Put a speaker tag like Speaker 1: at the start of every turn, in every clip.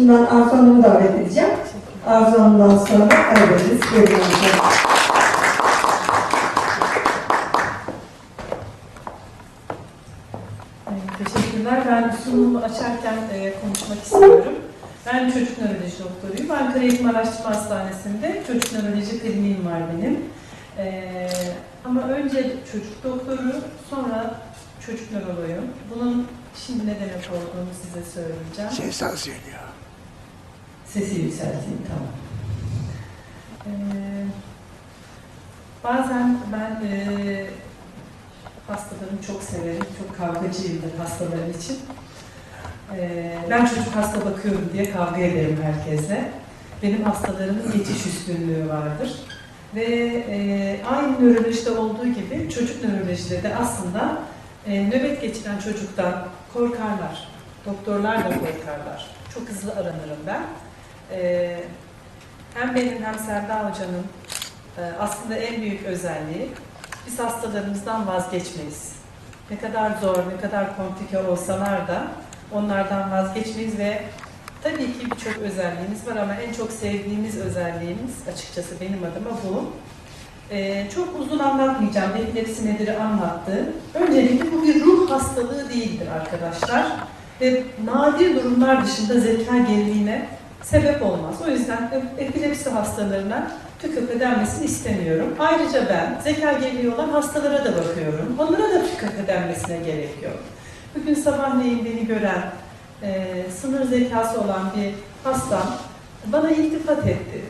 Speaker 1: Şimdiden Arzu Hanım'ı davet edeceğim. Arzu Hanım'dan sonra hocam.
Speaker 2: Ee, Teşekkürler. Ben sunumu açarken e, konuşmak istiyorum. Ben çocuk nöroloji doktoruyum. Ankara Eğitim Araştırma Hastanesi'nde çocuk nöroloji kliniğim var benim. Ee, ama önce çocuk doktoru, sonra çocuk nöroloğuyum. Bunun şimdi ne demek olduğunu size söyleyeceğim.
Speaker 3: Ses az geliyor.
Speaker 2: Sesi yükselteyim, tamam. Ee, bazen ben e, hastalarımı çok severim, çok kavgacıyımdır hastalarım için. Ee, ben çocuk hasta bakıyorum diye kavga ederim herkese. Benim hastalarımın geçiş üstünlüğü vardır. Ve e, aynı nörolojide olduğu gibi çocuk nörolojide de aslında e, nöbet geçiren çocuktan korkarlar. Doktorlar da korkarlar. Çok hızlı aranırım ben. Ee, hem benim hem Selda Hoca'nın e, aslında en büyük özelliği biz hastalarımızdan vazgeçmeyiz. Ne kadar zor, ne kadar komplike olsalar da onlardan vazgeçmeyiz ve tabii ki birçok özelliğimiz var ama en çok sevdiğimiz özelliğimiz açıkçası benim adıma bu. Ee, çok uzun anlatmayacağım. Epilepsi nedir anlattı. Öncelikle bu bir ruh hastalığı değildir arkadaşlar. Ve nadir durumlar dışında zeka geriliğine sebep olmaz. O yüzden epilepsi hastalarına tükürük denmesini istemiyorum. Ayrıca ben zeka geriliği olan hastalara da bakıyorum. Onlara da tükürük denmesine gerek yok. Bugün sabahleyin beni gören, e, sınır zekası olan bir hastam bana iltifat etti.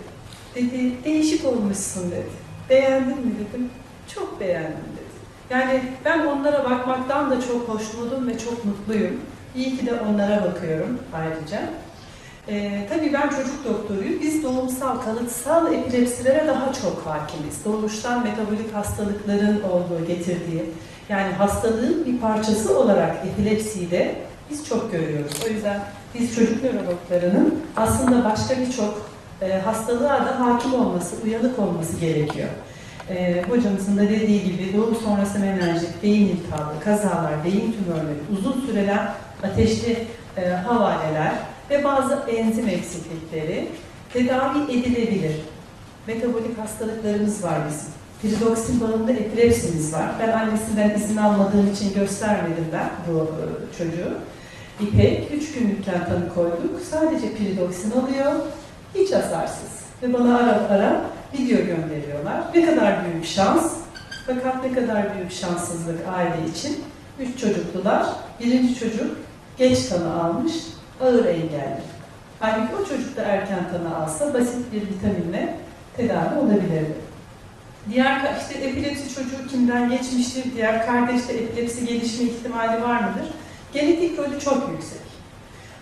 Speaker 2: Dedi, değişik olmuşsun dedi. Beğendin mi dedim. Çok beğendim dedi. Yani ben onlara bakmaktan da çok hoşnutum ve çok mutluyum. İyi ki de onlara bakıyorum ayrıca. Ee, tabii ben çocuk doktoruyum. Biz doğumsal, kalıtsal epilepsilere daha çok hakimiz. Doğuştan metabolik hastalıkların olduğu, getirdiği, yani hastalığın bir parçası olarak epilepsiyi de biz çok görüyoruz. O yüzden biz çocuk nörologlarının aslında başka birçok e, hastalığa da hakim olması, uyanık olması gerekiyor. E, hocamızın da dediği gibi doğum sonrası menenjit, beyin iltihabı, kazalar, beyin tümörleri, uzun sürelen ateşli e, havaleler ve bazı enzim eksiklikleri tedavi edilebilir. Metabolik hastalıklarımız var bizim. Piridoksin bağımlı epilepsimiz var. Ben annesinden izin almadığım için göstermedim ben bu e, çocuğu. İpek 3 günlükken tanı koyduk. Sadece piridoksin alıyor. Hiç hasarsız. Ve bana ara ara video gönderiyorlar. Ne kadar büyük şans. Fakat ne kadar büyük şanssızlık aile için. Üç çocuklular. Birinci çocuk geç tanı almış, ağır engelli. Halbuki o çocuk da erken tanı alsa basit bir vitaminle tedavi olabilirdi. Diğer işte epilepsi çocuğu kimden geçmiştir, diğer kardeşte epilepsi gelişme ihtimali var mıdır? Genetik rolü çok yüksek.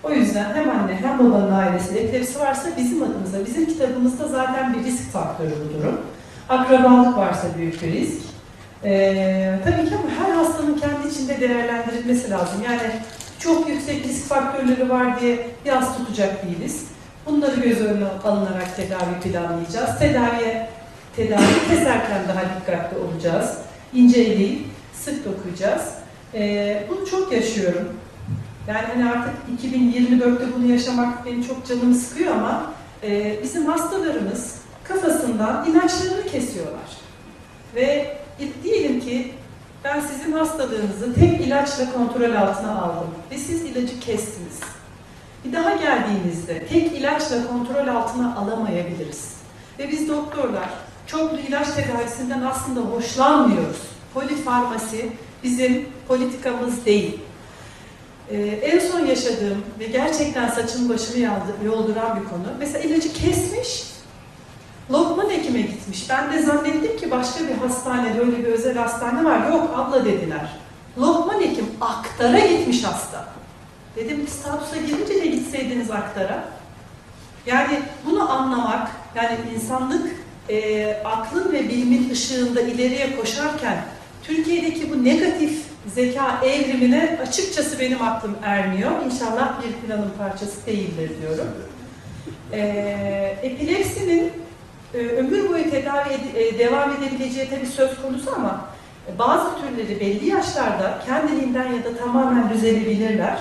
Speaker 2: O yüzden hem anne hem babanın ailesinde epilepsi varsa bizim adımıza, bizim kitabımızda zaten bir risk faktörü bu durum. Akrabalık varsa büyük bir risk. Ee, tabii ki ama her hastanın kendi içinde değerlendirilmesi lazım. Yani çok yüksek risk faktörleri var diye yaz tutacak değiliz. Bunları göz önüne alınarak tedavi planlayacağız. Tedaviye tedavi keserken daha dikkatli olacağız. İnce eleyip sık dokuyacağız. Ee, bunu çok yaşıyorum. Yani hani artık 2024'te bunu yaşamak benim çok canımı sıkıyor ama e, bizim hastalarımız kafasından ilaçlarını kesiyorlar. Ve diyelim ki ben sizin hastalığınızı tek ilaçla kontrol altına aldım ve siz ilacı kestiniz. Bir daha geldiğinizde tek ilaçla kontrol altına alamayabiliriz. Ve biz doktorlar çoklu ilaç tedavisinden aslında hoşlanmıyoruz. Polifarmasi bizim politikamız değil. Ee, en son yaşadığım ve gerçekten saçımı başımı yolduran bir konu. Mesela ilacı kesmiş, Lokman hekime gitmiş. Ben de zannettim ki başka bir hastanede öyle bir özel hastane var. Yok abla dediler. Lokman hekim aktara gitmiş hasta. Dedim ki statusa girince de gitseydiniz aktara. Yani bunu anlamak, yani insanlık e, aklın ve bilimin ışığında ileriye koşarken Türkiye'deki bu negatif zeka evrimine açıkçası benim aklım ermiyor. İnşallah bir planın parçası değildir diyorum. E, epilepsinin e, ömür boyu tedavi ed- e, devam edebileceği tabii söz konusu ama bazı türleri belli yaşlarda kendiliğinden ya da tamamen düzelebilirler.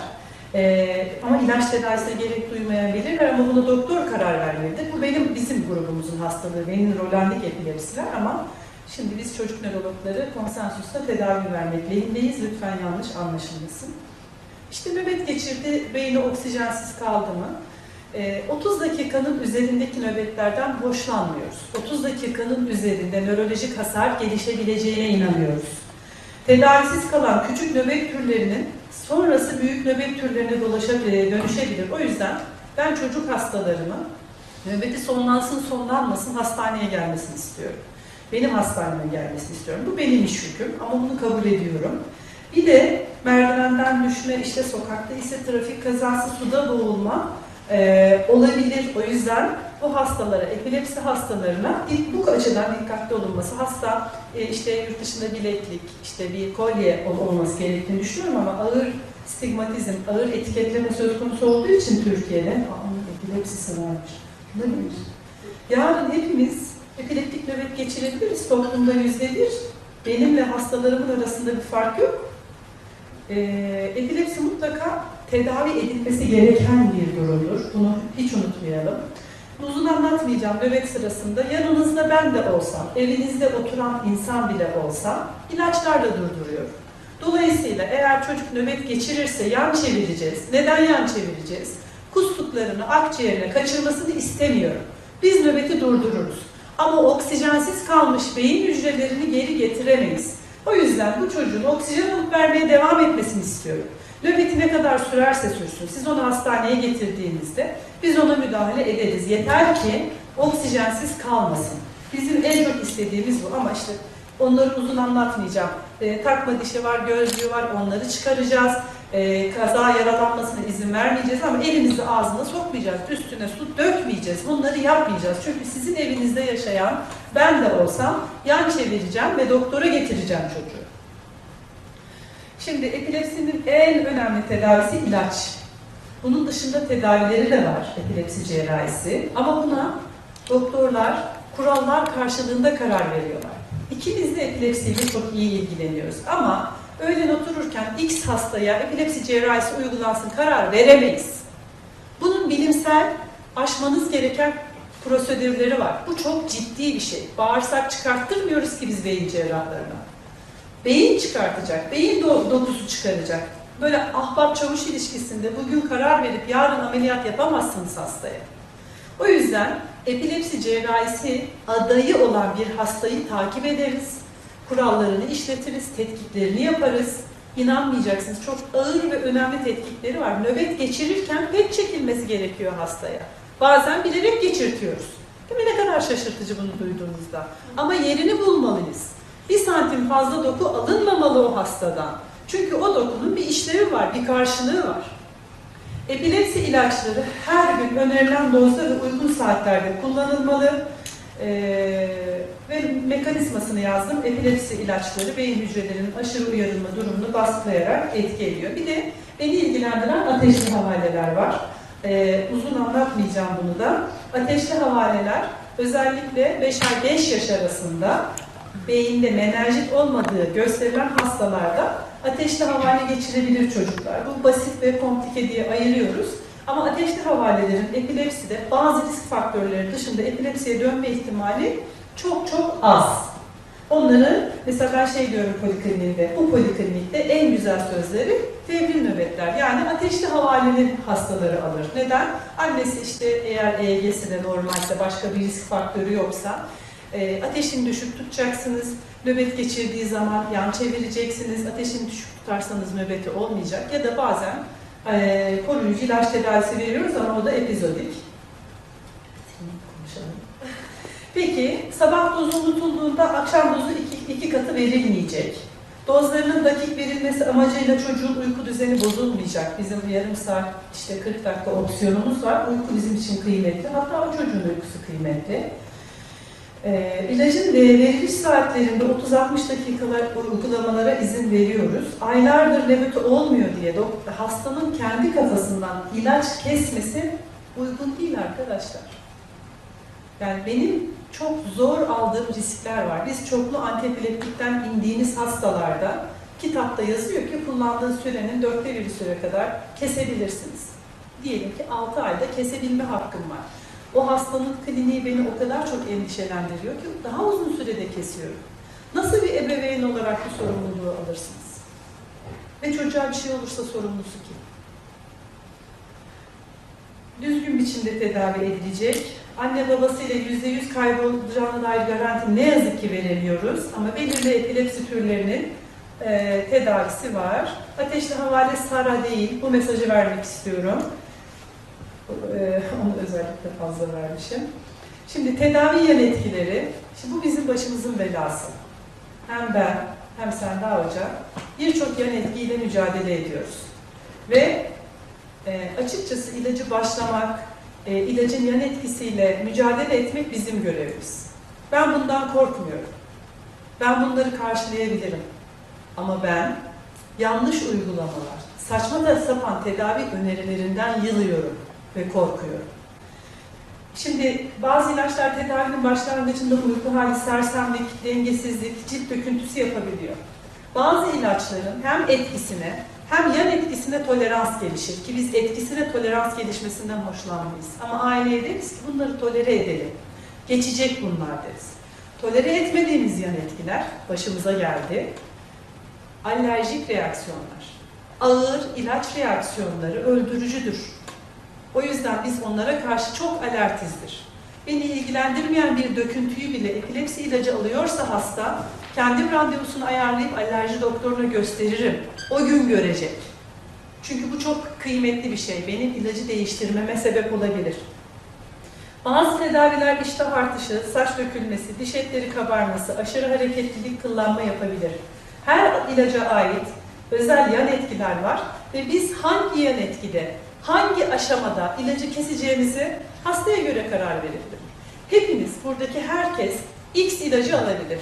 Speaker 2: E, ama ilaç tedavisine gerek duymayabilirler ama buna doktor karar vermelidir. Bu benim bizim grubumuzun hastalığı, veninolendik epilepsiler ama şimdi biz çocuk nörologları konsensusla tedavi vermekteyindeyiz. Lütfen yanlış anlaşılmasın. İşte nöbet geçirdi, beyni oksijensiz kaldı mı? Ee, 30 dakikanın üzerindeki nöbetlerden hoşlanmıyoruz. 30 dakikanın üzerinde nörolojik hasar gelişebileceğine inanıyoruz. Tedavisiz kalan küçük nöbet türlerinin sonrası büyük nöbet türlerine dolaşabilir, dönüşebilir. O yüzden ben çocuk hastalarımı nöbeti sonlansın sonlanmasın hastaneye gelmesini istiyorum. Benim hastaneme gelmesini istiyorum. Bu benim iş yüküm ama bunu kabul ediyorum. Bir de merdivenden düşme, işte sokakta ise trafik kazası, suda boğulma e, olabilir. O yüzden bu hastalara, epilepsi hastalarına ilk bu açıdan dikkatli olunması. Hasta e, işte yurt dışında bileklik, işte bir kolye ol- olması gerektiğini düşünüyorum ama ağır stigmatizm, ağır etiketleme söz konusu olduğu için Türkiye'de Aa, epilepsisi varmış. Ne bileyim. Yarın hepimiz epileptik nöbet geçirebiliriz. Toplumda yüzde bir. Benimle hastalarımın arasında bir fark yok. Ee, epilepsi mutlaka tedavi edilmesi gereken bir durumdur. Bunu hiç unutmayalım. Uzun anlatmayacağım nöbet sırasında yanınızda ben de olsam, evinizde oturan insan bile olsa ilaçlarla durduruyor. Dolayısıyla eğer çocuk nöbet geçirirse yan çevireceğiz. Neden yan çevireceğiz? Kustuklarını akciğerine kaçırmasını istemiyorum. Biz nöbeti durdururuz. Ama oksijensiz kalmış beyin hücrelerini geri getiremeyiz. O yüzden bu çocuğun oksijen alıp vermeye devam etmesini istiyorum. Nöbeti ne kadar sürerse sürsün. Siz onu hastaneye getirdiğinizde biz ona müdahale ederiz. Yeter ki oksijensiz kalmasın. Bizim en çok istediğimiz bu ama işte onları uzun anlatmayacağım. E, takma dişi var, gözlüğü var onları çıkaracağız. E, kaza yaralanmasına izin vermeyeceğiz ama elimizi ağzına sokmayacağız. Üstüne su dökmeyeceğiz. Bunları yapmayacağız. Çünkü sizin evinizde yaşayan ben de olsam yan çevireceğim ve doktora getireceğim çocuğu. Şimdi epilepsinin en önemli tedavisi ilaç. Bunun dışında tedavileri de var epilepsi cerrahisi. Ama buna doktorlar kurallar karşılığında karar veriyorlar. İkimiz de epilepsiyle çok iyi ilgileniyoruz. Ama öğlen otururken X hastaya epilepsi cerrahisi uygulansın karar veremeyiz. Bunun bilimsel aşmanız gereken prosedürleri var. Bu çok ciddi bir şey. Bağırsak çıkarttırmıyoruz ki biz beyin cerrahlarına. Beyin çıkartacak, beyin do- dokusu çıkaracak. Böyle ahbap çavuş ilişkisinde bugün karar verip yarın ameliyat yapamazsınız hastaya. O yüzden epilepsi cerrahisi adayı olan bir hastayı takip ederiz. Kurallarını işletiriz, tetkiklerini yaparız. İnanmayacaksınız çok ağır ve önemli tetkikleri var. Nöbet geçirirken pet çekilmesi gerekiyor hastaya. Bazen bilerek geçirtiyoruz. Değil mi? Ne kadar şaşırtıcı bunu duyduğunuzda. Ama yerini bulmalıyız. Bir santim fazla doku alınmamalı o hastadan. Çünkü o dokunun bir işlevi var, bir karşılığı var. Epilepsi ilaçları her gün önerilen dozda ve uygun saatlerde kullanılmalı. Ee, ve mekanizmasını yazdım. Epilepsi ilaçları beyin hücrelerinin aşırı uyarılma durumunu baskılayarak etki ediyor. Bir de beni ilgilendiren ateşli havaleler var. Ee, uzun anlatmayacağım bunu da. Ateşli havaleler özellikle 5 ay 5 yaş arasında beyinde menenjit olmadığı gösterilen hastalarda ateşli havale geçirebilir çocuklar. Bu basit ve komplike diye ayırıyoruz. Ama ateşli havalelerin epilepside bazı risk faktörleri dışında epilepsiye dönme ihtimali çok çok az. Onları mesela ben şey diyorum polikliniğinde, bu poliklinikte en güzel sözleri febril nöbetler. Yani ateşli havaleli hastaları alır. Neden? Annesi işte eğer EEG'si de normalse başka bir risk faktörü yoksa e, ateşini düşük tutacaksınız. Nöbet geçirdiği zaman yan çevireceksiniz. Ateşini düşük tutarsanız nöbeti olmayacak. Ya da bazen e, koruyucu ilaç tedavisi veriyoruz ama o da epizodik. Peki sabah dozu unutulduğunda akşam dozu iki, iki katı verilmeyecek. Dozlarının dakik verilmesi amacıyla çocuğun uyku düzeni bozulmayacak. Bizim yarım saat işte 40 dakika opsiyonumuz var. Uyku bizim için kıymetli. Hatta o çocuğun uykusu kıymetli. Ee, ilacın e, veriliş saatlerinde 30-60 dakikalar uygulamalara izin veriyoruz. Aylardır nöbeti olmuyor diye hastanın kendi kafasından ilaç kesmesi uygun değil arkadaşlar. Yani benim çok zor aldığım riskler var. Biz çoklu antiepileptikten indiğimiz hastalarda kitapta yazıyor ki kullandığı sürenin dörtte biri süre kadar kesebilirsiniz. diyelim ki 6 ayda kesebilme hakkım var. O hastanın kliniği beni o kadar çok endişelendiriyor ki daha uzun sürede kesiyorum. Nasıl bir ebeveyn olarak bu sorumluluğu alırsınız? Ve çocuğa bir şey olursa sorumlusu kim? Düzgün biçimde tedavi edilecek. Anne babasıyla yüzde yüz kaybolacağına dair garanti ne yazık ki veremiyoruz. Ama belirli epilepsi türlerinin e, tedavisi var. Ateşli havale SARA değil. Bu mesajı vermek istiyorum. E, onu özellikle fazla vermişim. Şimdi tedavi yan etkileri. Şimdi bu bizim başımızın belası. Hem ben hem Senda Hoca birçok yan etkiyle mücadele ediyoruz. Ve e, açıkçası ilacı başlamak, e, ilacın yan etkisiyle mücadele etmek bizim görevimiz. Ben bundan korkmuyorum. Ben bunları karşılayabilirim. Ama ben yanlış uygulamalar, saçma da sapan tedavi önerilerinden yılıyorum ve korkuyorum. Şimdi bazı ilaçlar tedavinin başlangıcında uyku hali, sersemlik, dengesizlik, cilt döküntüsü yapabiliyor. Bazı ilaçların hem etkisine hem yan etkisine tolerans gelişir ki biz etkisine tolerans gelişmesinden hoşlanmayız. Ama aileye deriz ki bunları tolere edelim. Geçecek bunlar deriz. Tolere etmediğimiz yan etkiler başımıza geldi. Alerjik reaksiyonlar. Ağır ilaç reaksiyonları öldürücüdür. O yüzden biz onlara karşı çok alertizdir. Beni ilgilendirmeyen bir döküntüyü bile epilepsi ilacı alıyorsa hasta, kendim randevusunu ayarlayıp alerji doktoruna gösteririm. O gün görecek. Çünkü bu çok kıymetli bir şey. Benim ilacı değiştirmeme sebep olabilir. Bazı tedaviler iştah artışı, saç dökülmesi, diş etleri kabarması, aşırı hareketlilik, kıllanma yapabilir. Her ilaca ait özel yan etkiler var ve biz hangi yan etkide, hangi aşamada ilacı keseceğimizi hastaya göre karar verebilir. Hepimiz, buradaki herkes X ilacı alabilir.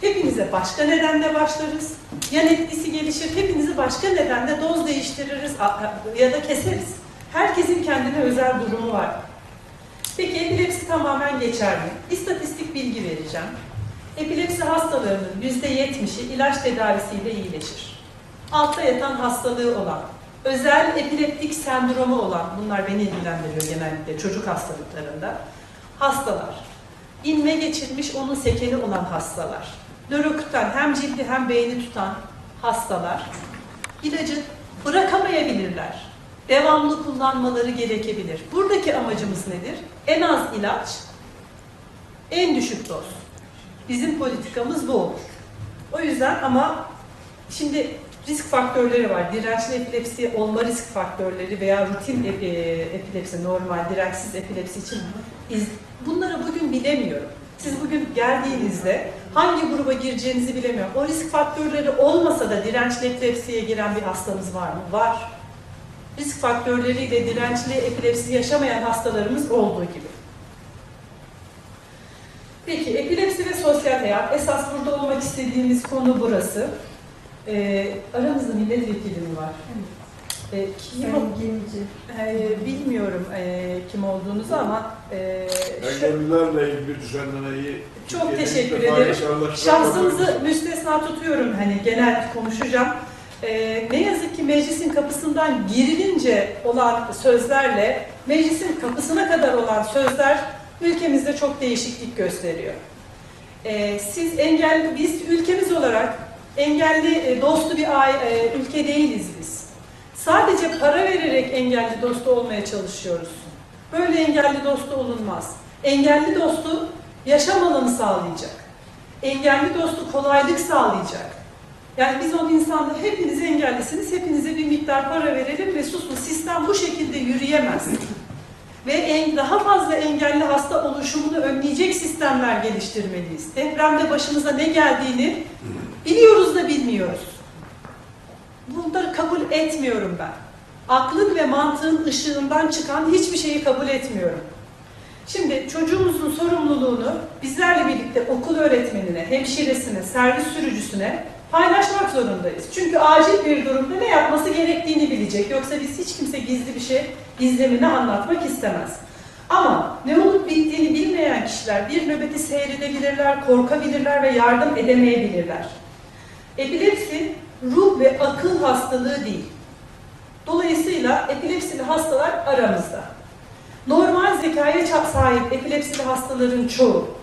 Speaker 2: Hepinize başka nedenle başlarız. Yan etkisi gelişir. Hepinizi başka nedenle doz değiştiririz ya da keseriz. Herkesin kendine özel durumu var. Peki epilepsi tamamen geçer mi? İstatistik bilgi vereceğim. Epilepsi hastalarının %70'i ilaç tedavisiyle iyileşir. Altta yatan hastalığı olan, özel epileptik sendromu olan, bunlar beni ilgilendiriyor genellikle çocuk hastalıklarında, hastalar. İnme geçirmiş, onun sekeni olan hastalar. Nörokutan hem cildi hem beyni tutan hastalar. İlacı bırakamayabilirler. Devamlı kullanmaları gerekebilir. Buradaki amacımız nedir? En az ilaç, en düşük doz. Bizim politikamız bu olur. O yüzden ama şimdi risk faktörleri var. Dirençli epilepsi olma risk faktörleri veya rutin e- epilepsi, normal, dirençsiz epilepsi için bunları bugün bilemiyorum. Siz bugün geldiğinizde hangi gruba gireceğinizi bilemiyorum. O risk faktörleri olmasa da dirençli epilepsiye giren bir hastamız var mı? Var. Risk faktörleriyle dirençli epilepsi yaşamayan hastalarımız olduğu gibi. Peki epilepsi ve sosyal hayat. Esas burada olmak istediğimiz konu burası. Ee, aramızda milletvekili mi var? Ee, kim,
Speaker 1: Zenginci.
Speaker 2: Ee, bilmiyorum ee, kim olduğunuzu ama ee, şu-
Speaker 3: Engellilerle ilgili bir düzenlemeyi
Speaker 2: Çok
Speaker 3: Türkiye'de
Speaker 2: teşekkür
Speaker 3: defa
Speaker 2: ederim.
Speaker 3: için-
Speaker 2: müstesna tutuyorum hani genel konuşacağım. Ee, ne yazık ki meclisin kapısından girilince olan sözlerle meclisin kapısına kadar olan sözler ülkemizde çok değişiklik gösteriyor. Ee, siz engelli, biz ülkemiz olarak engelli e, dostu bir e, ülke değiliz biz. Sadece para vererek engelli dostu olmaya çalışıyoruz. Böyle engelli dostu olunmaz. Engelli dostu yaşam alanı sağlayacak. Engelli dostu kolaylık sağlayacak. Yani biz o insanda hepiniz engellisiniz, hepinize bir miktar para verelim ve susun. Sistem bu şekilde yürüyemez. Ve en, daha fazla engelli hasta oluşumunu önleyecek sistemler geliştirmeliyiz. Depremde başımıza ne geldiğini biliyoruz da bilmiyoruz. Bunları kabul etmiyorum ben. Aklın ve mantığın ışığından çıkan hiçbir şeyi kabul etmiyorum. Şimdi çocuğumuzun sorumluluğunu bizlerle birlikte okul öğretmenine, hemşiresine, servis sürücüsüne paylaşmak zorundayız. Çünkü acil bir durumda ne yapması gerektiğini bilecek. Yoksa biz hiç kimse gizli bir şey gizlemini anlatmak istemez. Ama ne olup bittiğini bilmeyen kişiler bir nöbeti seyredebilirler, korkabilirler ve yardım edemeyebilirler. Epilepsi ruh ve akıl hastalığı değil. Dolayısıyla epilepsili hastalar aramızda. Normal zekaya çap sahip epilepsili hastaların çoğu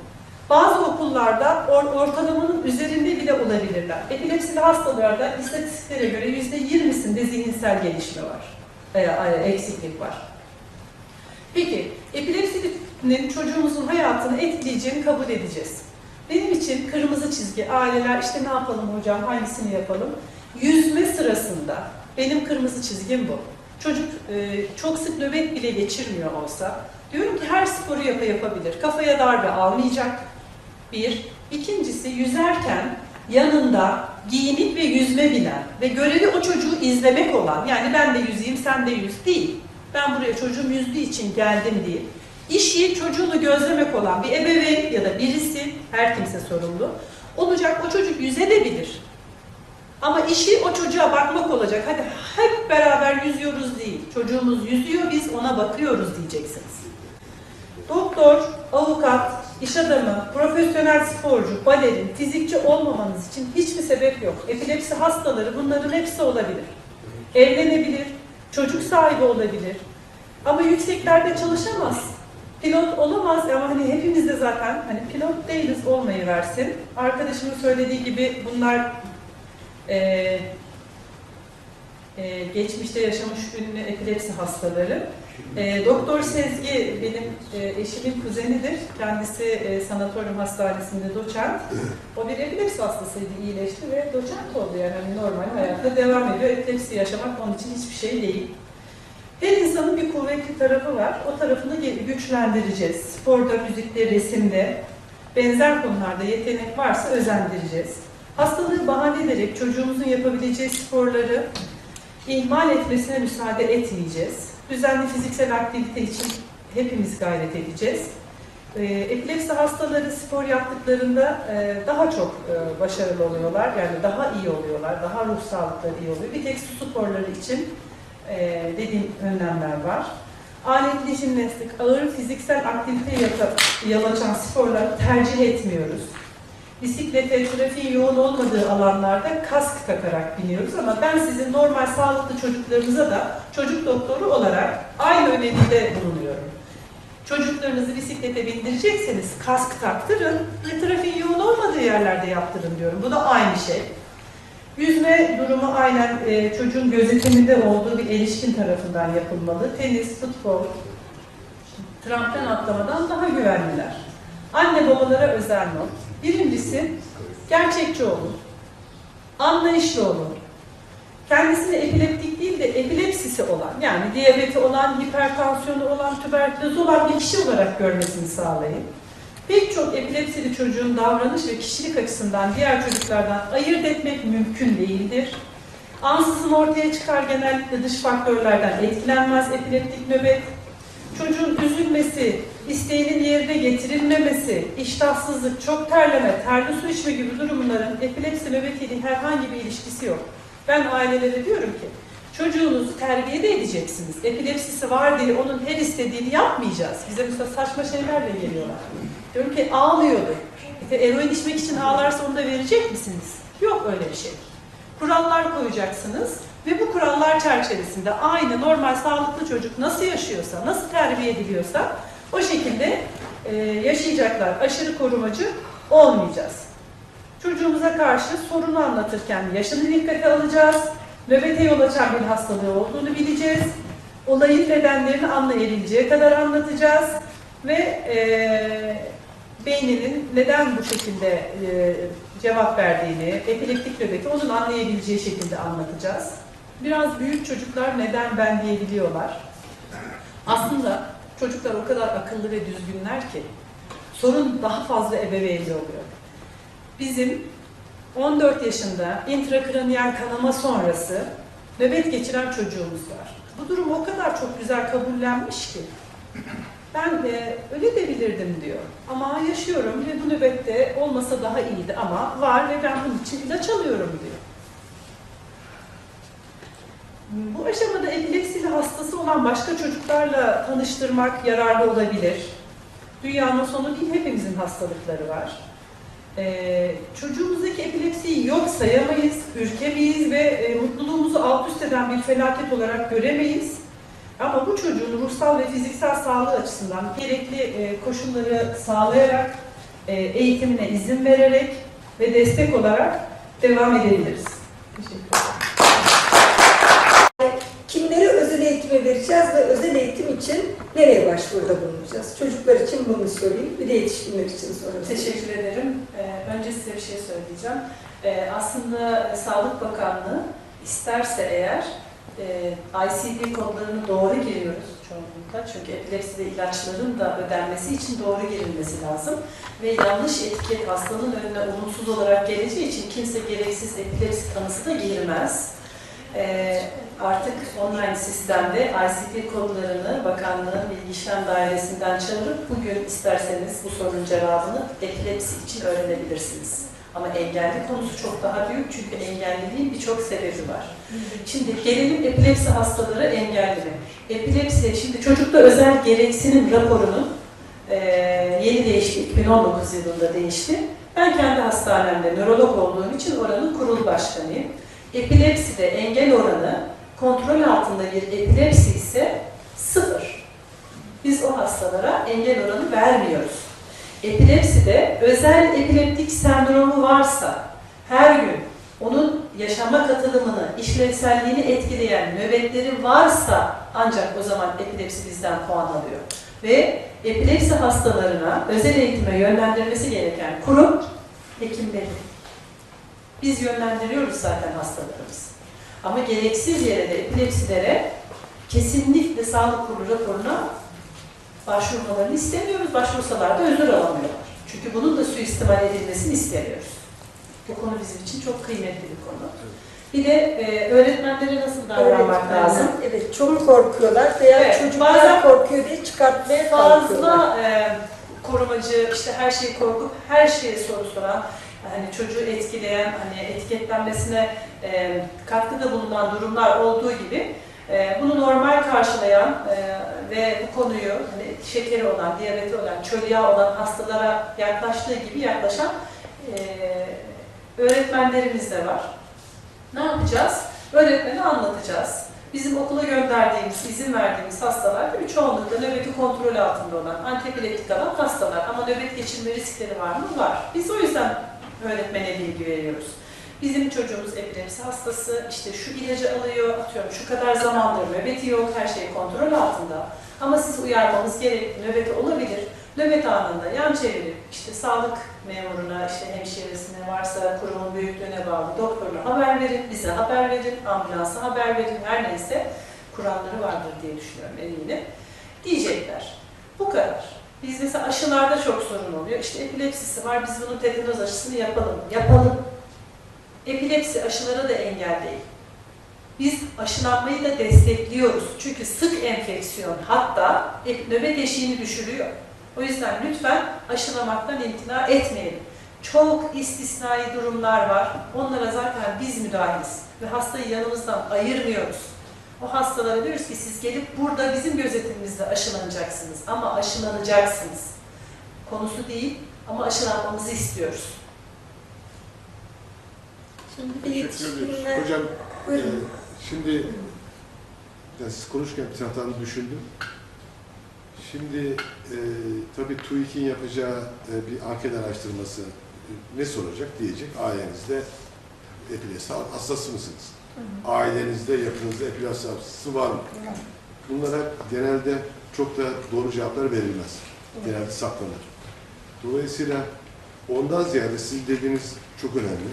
Speaker 2: bazı okullarda or- ortalamanın üzerinde bile olabilirler. Epilepsili hastalarda istatistiklere göre yüzde yirmisinde zihinsel gelişme var, e, eksiklik var. Peki, epilepsinin çocuğumuzun hayatını etkileyeceğini kabul edeceğiz. Benim için kırmızı çizgi, aileler işte ne yapalım hocam, hangisini yapalım? Yüzme sırasında benim kırmızı çizgim bu. Çocuk e, çok sık nöbet bile geçirmiyor olsa, diyorum ki her sporu yapa yapabilir. Kafaya darbe almayacak, bir. İkincisi yüzerken yanında giyinip ve yüzme bilen ve görevi o çocuğu izlemek olan, yani ben de yüzeyim sen de yüz değil. Ben buraya çocuğum yüzdüğü için geldim değil. İşi çocuğunu gözlemek olan bir ebeveyn ya da birisi, her kimse sorumlu olacak. O çocuk yüzebilir. Ama işi o çocuğa bakmak olacak. Hadi hep beraber yüzüyoruz değil. Çocuğumuz yüzüyor, biz ona bakıyoruz diyeceksiniz. Doktor, avukat, iş adamı, profesyonel sporcu, balerin, fizikçi olmamanız için hiçbir sebep yok. Epilepsi hastaları bunların hepsi olabilir. Evlenebilir, çocuk sahibi olabilir. Ama yükseklerde çalışamaz. Pilot olamaz ama hani hepimiz de zaten hani pilot değiliz olmayı versin. Arkadaşımın söylediği gibi bunlar eee, eee, geçmişte yaşamış ünlü epilepsi hastaları. E, Doktor Sezgi benim e, eşimin kuzenidir. Kendisi e, sanatoryum hastanesinde doçent. O bir epilepsi hastasıydı, iyileşti ve doçent oldu yani hani normal hayatta devam ediyor. Epilepsi yaşamak onun için hiçbir şey değil. Her insanın bir kuvvetli tarafı var. O tarafını güçlendireceğiz. Sporda, müzikte, resimde, benzer konularda yetenek varsa özendireceğiz. Hastalığı bahane ederek çocuğumuzun yapabileceği sporları ihmal etmesine müsaade etmeyeceğiz. Düzenli fiziksel aktivite için hepimiz gayret edeceğiz. Ee, Epilepsi hastaları spor yaptıklarında e, daha çok e, başarılı oluyorlar. Yani daha iyi oluyorlar, daha ruh sağlıkları iyi oluyor. Bir tek su sporları için e, dediğim önlemler var. Aletli jimnastik, ağır fiziksel aktivite yata- yol açan sporları tercih etmiyoruz. Bisiklete, trafiğin yoğun olmadığı alanlarda kask takarak biniyoruz ama ben sizin normal sağlıklı çocuklarınıza da çocuk doktoru olarak aynı öneride bulunuyorum. Çocuklarınızı bisiklete bindirecekseniz kask taktırın ve trafiğin yoğun olmadığı yerlerde yaptırın diyorum. Bu da aynı şey. Yüzme durumu aynen e, çocuğun gözetiminde olduğu bir erişkin tarafından yapılmalı. Tenis, futbol, tramplen atlamadan daha güvenliler. Anne babalara özel not. Birincisi gerçekçi olun. Anlayışlı olun. Kendisini epileptik değil de epilepsisi olan yani diyabeti olan, hipertansiyonu olan, tüberküloz olan bir kişi olarak görmesini sağlayın. Pek çok epilepsili çocuğun davranış ve kişilik açısından diğer çocuklardan ayırt etmek mümkün değildir. Ansızın ortaya çıkar genellikle dış faktörlerden etkilenmez epileptik nöbet. Çocuğun üzülmesi, isteğinin yerine getirilmemesi, iştahsızlık, çok terleme, terli su içme gibi durumların epilepsi nöbetiyle herhangi bir ilişkisi yok. Ben ailelere diyorum ki, çocuğunuzu terbiye de edeceksiniz. Epilepsisi var diye onun her istediğini yapmayacağız. Bize mesela saçma şeylerle geliyorlar. Diyorum ki ağlıyordu. İşte eroin içmek için ağlarsa onu da verecek misiniz? Yok öyle bir şey. Kurallar koyacaksınız ve bu kurallar çerçevesinde aynı normal sağlıklı çocuk nasıl yaşıyorsa, nasıl terbiye ediliyorsa o şekilde e, yaşayacaklar. Aşırı korumacı olmayacağız. Çocuğumuza karşı sorunu anlatırken yaşını dikkate alacağız. Nöbete yol açan bir hastalığı olduğunu bileceğiz. Olayın nedenlerini anlayabileceği kadar anlatacağız. Ve e, beyninin neden bu şekilde e, cevap verdiğini, epileptik nöbeti onun anlayabileceği şekilde anlatacağız. Biraz büyük çocuklar neden ben diyebiliyorlar. Aslında çocuklar o kadar akıllı ve düzgünler ki sorun daha fazla ebeveynde oluyor. Bizim 14 yaşında intrakraniyal kanama sonrası nöbet geçiren çocuğumuz var. Bu durum o kadar çok güzel kabullenmiş ki ben de öyle de bilirdim diyor. Ama yaşıyorum ve bu nöbette olmasa daha iyiydi ama var ve ben bunun için ilaç alıyorum diyor. Bu aşamada epilepsili hastası olan başka çocuklarla tanıştırmak yararlı olabilir. Dünyanın sonu değil, hepimizin hastalıkları var. Ee, çocuğumuzdaki epilepsiyi yok sayamayız, ürkemeyiz ve e, mutluluğumuzu alt üst eden bir felaket olarak göremeyiz. Ama bu çocuğun ruhsal ve fiziksel sağlığı açısından gerekli e, koşulları sağlayarak, e, eğitimine izin vererek ve destek olarak devam edebiliriz. Teşekkür ederim.
Speaker 4: Nereye başvuruda bulunacağız? Çocuklar için bunu sorayım, bir de yetişkinler için sorayım.
Speaker 2: Teşekkür ederim. Ee, önce size bir şey söyleyeceğim. Ee, aslında Sağlık Bakanlığı isterse eğer e, ICD kodlarını doğru giriyoruz çoğunlukla. Çünkü epilepsi ve ilaçların da ödenmesi için doğru girilmesi lazım. Ve yanlış etiket hastanın önüne olumsuz olarak geleceği için kimse gereksiz epilepsi tanısı da girmez. Ee, artık online sistemde ICD kodlarını bakanlığın bilgi işlem dairesinden çağırıp bugün isterseniz bu sorunun cevabını epilepsi için öğrenebilirsiniz. Ama engelli konusu çok daha büyük çünkü engelliliğin birçok sebebi var. Şimdi gelelim epilepsi hastaları engelli mi? Epilepsi, şimdi çocukta özel gereksinim raporunun eee, yeni değişti, 2019 yılında değişti. Ben kendi hastanemde nörolog olduğum için oranın kurul başkanıyım. Epilepside engel oranı kontrol altında bir epilepsi ise sıfır. Biz o hastalara engel oranı vermiyoruz. Epilepside özel epileptik sendromu varsa her gün onun yaşama katılımını, işlevselliğini etkileyen nöbetleri varsa ancak o zaman epilepsi bizden puan alıyor. Ve epilepsi hastalarına özel eğitime yönlendirmesi gereken kurum hekimleri. Biz yönlendiriyoruz zaten hastalarımızı. Ama gereksiz yere de epilepsilere kesinlikle sağlık kurulu raporuna başvurmalarını istemiyoruz. Başvursalar da özür alamıyorlar. Çünkü bunun da suistimal edilmesini istemiyoruz. Bu konu bizim için çok kıymetli bir konu. Bir de e, öğretmenlere nasıl davranmak lazım?
Speaker 4: Evet, çok korkuyorlar veya
Speaker 2: Evet,
Speaker 4: çocuklar
Speaker 2: bazen
Speaker 4: korkuyor diye çıkartmaya.
Speaker 2: Fazla e, korumacı, işte her şeyi korkup her şeye soru soran, hani çocuğu etkileyen, hani etiketlenmesine e, katkıda bulunan durumlar olduğu gibi e, bunu normal karşılayan e, ve bu konuyu hani şekeri olan, diyabeti olan, çölyağı olan hastalara yaklaştığı gibi yaklaşan e, öğretmenlerimiz de var. Ne yapacağız? Öğretmeni anlatacağız. Bizim okula gönderdiğimiz, izin verdiğimiz hastalar mi? Çoğunlukla nöbeti kontrol altında olan, antipileptik alan hastalar. Ama nöbet geçirme riskleri var mı? Var. Biz o yüzden öğretmene bilgi veriyoruz. Bizim çocuğumuz epilepsi hastası, işte şu ilacı alıyor, atıyorum şu kadar zamandır nöbeti yok, her şey kontrol altında. Ama siz uyarmamız gerekli, nöbeti olabilir. Nöbet anında yan çevirip, işte sağlık memuruna, işte hemşiresine varsa kurumun büyüklüğüne bağlı doktoruna haber verin, bize haber verin, ambulansa haber verin, her neyse kuralları vardır diye düşünüyorum eminim. Diyecekler. Bu kadar. Biz mesela aşılarda çok sorun oluyor. İşte epilepsisi var, biz bunun tetanoz aşısını yapalım. Yapalım. Epilepsi aşılara da engel değil. Biz aşılanmayı da destekliyoruz. Çünkü sık enfeksiyon hatta nöbet eşiğini düşürüyor. O yüzden lütfen aşılamaktan imtina etmeyelim. Çok istisnai durumlar var. Onlara zaten biz müdahiliz. Ve hastayı yanımızdan ayırmıyoruz. O hastalara diyoruz ki siz gelip burada bizim gözetimimizde aşılanacaksınız. Ama aşılanacaksınız. Konusu değil ama aşılanmamızı istiyoruz.
Speaker 4: Şimdi bir
Speaker 3: Teşekkür. Hocam, e, şimdi ya siz konuşurken bir taraftan düşündüm. Şimdi e, tabii TÜİK'in yapacağı e, bir anket araştırması e, ne soracak diyecek. Ailenizde epilepsi hastası mısınız? Ailenizde, yakınızda epilepsi hastası var mı? Bunlar hep genelde çok da doğru cevaplar verilmez. Genelde saklanır. Dolayısıyla ondan ziyade siz dediğiniz çok önemli.